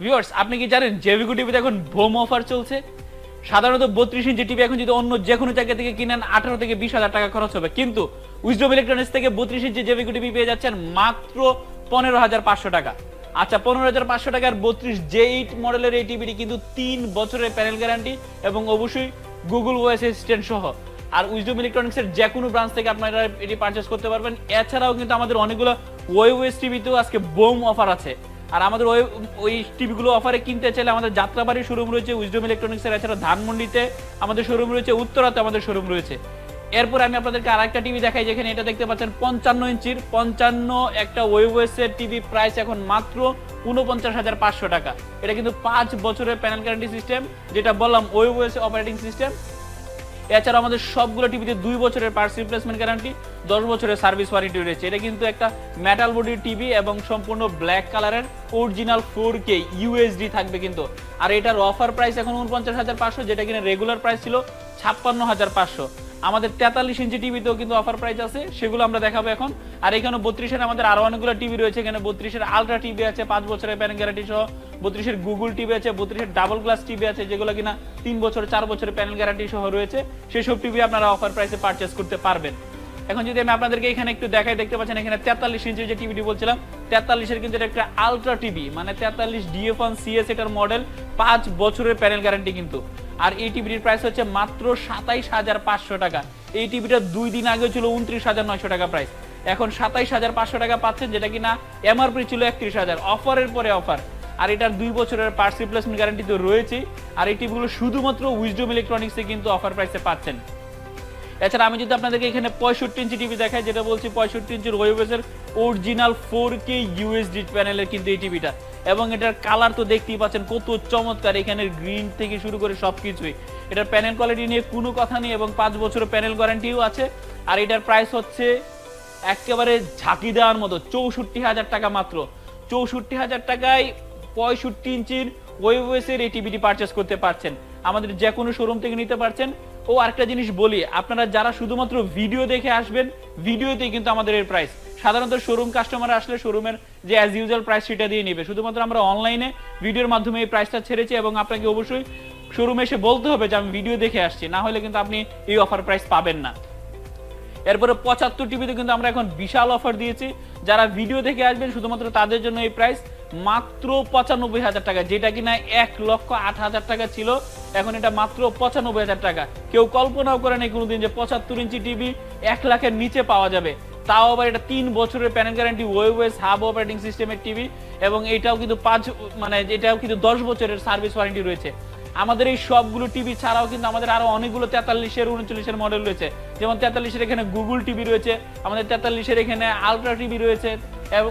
Viewers আপনি কি জানেন জেভিকো টিভিতে এখন ভোম অফার চলছে? সাধারণত বত্রিশ ইঞ্চি টিভি এখন যদি অন্য যে কোনো জায়গা থেকে কিনেন, আঠারো থেকে বিশ হাজার টাকা খরচ হবে। কিন্তু উইজডম ইলেকট্রনিক্স থেকে বত্রিশ ইঞ্চি জেভিকো টিভি পেয়ে যাচ্ছেন মাত্র পনেরো হাজার পাঁচশো টাকা। আচ্ছা পনেরো হাজার পাঁচশো টাকার বত্রিশ জে এইট মডেলের এই টিভিটি কিন্তু তিন বছরের প্যানেল গ্যারান্টি এবং অবশ্যই গুগল ওয়েস অ্যাসিস্ট্যান্ট সহ। আর উইজডম ইলেকট্রনিক্স এর যে কোনো ব্রাঞ্চ থেকে আপনারা এটি পারচেস করতে পারবেন। এছাড়াও কিন্তু আমাদের অনেকগুলো ওয়েস টিভিতেও আজকে বোম অফার আছে। আর আমাদের ওই ওই টিভিগুলো অফারে কিনতে চাইলে আমাদের যাত্রাবাড়ির শোরুম রয়েছে উইজডম ইলেকট্রনিক্স এর এছাড়া ধানমন্ডিতে আমাদের শোরুম রয়েছে, উত্তরাতে আমাদের শোরুম রয়েছে। এরপর আমি আপনাদেরকে আরেকটা টিভি দেখাই, যেখানে এটা দেখতে পাচ্ছেন পঞ্চান্ন ইঞ্চির, পঞ্চান্ন একটা ওয়েবওয়েস এর টিভি প্রাইস এখন মাত্র উনপঞ্চাশ হাজার পাঁচশো টাকা। এটা কিন্তু পাঁচ বছরের প্যানেল গ্যারান্টি সিস্টেম যেটা বললাম ওয়েবওয়েস অপারেটিং সিস্টেম এছাড়া আমাদের সবগুলো টিভিতে দুই বছরের পার্টস রিপ্লেসমেন্ট গ্যারান্টি দশ বছরের সার্ভিস ওয়ারেন্টি রয়েছে। এটা কিন্তু একটা মেটাল বডির টিভি এবং সম্পূর্ণ ব্ল্যাক কালারের অরিজিনাল ফোর কে ইউএসডি থাকবে কিন্তু। আর এটার অফার প্রাইস এখন উনপঞ্চাশ হাজার পাঁচশো, যেটা কিনা রেগুলার প্রাইস ছিল ছাপ্পান্ন হাজার পাঁচশো। আমাদের তেতাল্লিশ ইঞ্চি টিভিতেও কিন্তু অফার প্রাইস আছে, সেগুলো আমরা দেখাবো এখন। আর এখানে বত্রিশের আমাদের আরও অনেকগুলো টিভি রয়েছে, এখানে বত্রিশের আলট্রা টিভি আছে, পাঁচ বছরের প্যান গ্যারান্টি সহ। বত্রিশের গুগল টিভি আছে, বত্রিশের ডাবল গ্লাস টিভি আছে, যেগুলো কিনা তিন বছর, চার বছরের প্যানেল গ্যারান্টি সহ রয়েছে, সেসব টিভি আপনারা অফার প্রাইসে পারচেস করতে পারবেন। এখন যদি আমি আপনাদেরকে এখানে একটু দেখাই, দেখতে পাচ্ছেন এখানে তেতাল্লিশ ইঞ্চির যে টিভিটি বলছিলাম, তেতাল্লিশের কিন্তু এটা একটা আলট্রা টিভি মানে তেতাল্লিশ D F one C S এটার মডেল পাঁচ বছরের প্যানেল গ্যারান্টি কিন্তু। আর এই টিভিটির প্রাইস হচ্ছে মাত্র সাতাইশ হাজার পাঁচশো টাকা। এই টিভিটা দুই দিন আগে ছিল উনত্রিশ হাজার নয়শো টাকা প্রাইস এখন সাতাইশ হাজার পাঁচশো টাকা পাচ্ছেন, যেটা কিনা এমআরপি ছিল একত্রিশ হাজার। অফারের পরে অফার আর এটার দুই বছরের পার্টস রিপ্লেসমেন্ট গ্যারান্টি তো রয়েছে আর এই টিভিগুলো শুধুমাত্র উইজডম ইলেকট্রনিক্সে কিন্তু অফার প্রাইসে পাচ্ছেন। এছাড়া আমি যদি আপনাদেরকে এখানে পঁয়ষট্টি ইঞ্চি টিভি দেখাই, যেটা বলছি পঁয়ষট্টি ইঞ্চির ওয়েবেসের original four K U S D প্যানেলের কিন্তু এই টিভিটা এবং এটার কালার তো দেখতেই পাচ্ছেন, কত চমৎকার। এখানে গ্রিন থেকে শুরু করে সব কিছুই এটার প্যানেল কোয়ালিটি নিয়ে কোনো কথা নেই এবং পাঁচ বছরের প্যানেল ওয়ারেন্টিও আছে। আর এটার প্রাইস হচ্ছে একেবারে ঝাঁকি দেওয়ার মতো, চৌষট্টি হাজার টাকা মাত্র। চৌষট্টি হাজার টাকায় পঁয়ষট্টি ইঞ্চির ওয়েবওয়েসের এই টিভিটি পারচেস করতে পারছেন। আমাদের যে কোনো শোরুম থেকে নিতে পারছেন। ও আরেকটা জিনিস বলি, আপনারা যারা শুধুমাত্র ভিডিও দেখে আসবেন ভিডিওতেই কিন্তু আমাদের এর প্রাইস সাধারণত শোরুম কাস্টমার আসলে শোরুমের যে অ্যাজ ইউজুয়াল প্রাইস সেটা দিয়ে নেবে। শুধুমাত্র আমরা অনলাইনে ভিডিওর মাধ্যমে এই প্রাইসটা ছেড়েছি এবং আপনাকে অবশ্যই শোরুমে এসে বলতে হবে যে আমি ভিডিও দেখে আসছি। না হলে কিন্তু আপনি এই অফার প্রাইস পাবেন না। এরপরে পঁচাত্তর টিভিতে কিন্তু আমরা এখন বিশাল অফার দিয়েছি। যারা ভিডিও দেখে আসবেন, শুধুমাত্র তাদের জন্য এই প্রাইস মাত্র পঁচানব্বই হাজার টাকা, যেটা কিনা এক লক্ষ আট হাজার টাকা ছিল। এখন এটা মাত্র পঁচানব্বই হাজার টাকা। কেউ কল্পনাও করে নেই কোনোদিন যে পঁচাত্তর ইঞ্চি টিভি এক লাখের নিচে পাওয়া যাবে। তাও আবার এটা তিন বছরের panel guarantee webOS hub operating সিস্টেমের টিভি এবং এটাও কিন্তু পাঁচ মানে এটাও কিন্তু দশ বছরের সার্ভিস ওয়ারেন্টি রয়েছে। আমাদের এই সবগুলো টিভি ছাড়াও কিন্তু আমাদের আরও অনেকগুলো তেতাল্লিশের, উনচল্লিশের মডেল রয়েছে। যেমন তেতাল্লিশের এখানে গুগল টিভি রয়েছে, আমাদের তেতাল্লিশের এখানে আলট্রা টিভি রয়েছে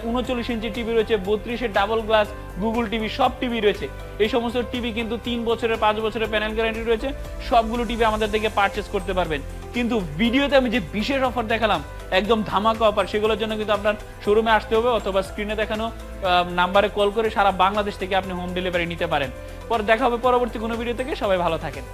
উনচল্লিশ ইঞ্চি টিভি রয়েছে বত্রিশের ডাবল গ্লাস, গুগল টিভি, সব টিভি রয়েছে। এই সমস্ত টিভি কিন্তু তিন বছরের, পাঁচ বছরের প্যানেল গ্যারান্টি রয়েছে। সবগুলো টিভি আমাদের থেকে পারচেস করতে পারবেন। কিন্তু ভিডিওতে আমি যে বিশেষ অফার দেখালাম, একদম ধামাকা অফার সেগুলোর জন্য কিন্তু আপনার শোরুমে আসতে হবে অথবা স্ক্রিনে দেখানো নাম্বারে কল করে সারা বাংলাদেশ থেকে আপনি হোম ডেলিভারি নিতে পারেন। পরে দেখা হবে পরবর্তী কোনো ভিডিও থেকে সবাই ভালো থাকেন।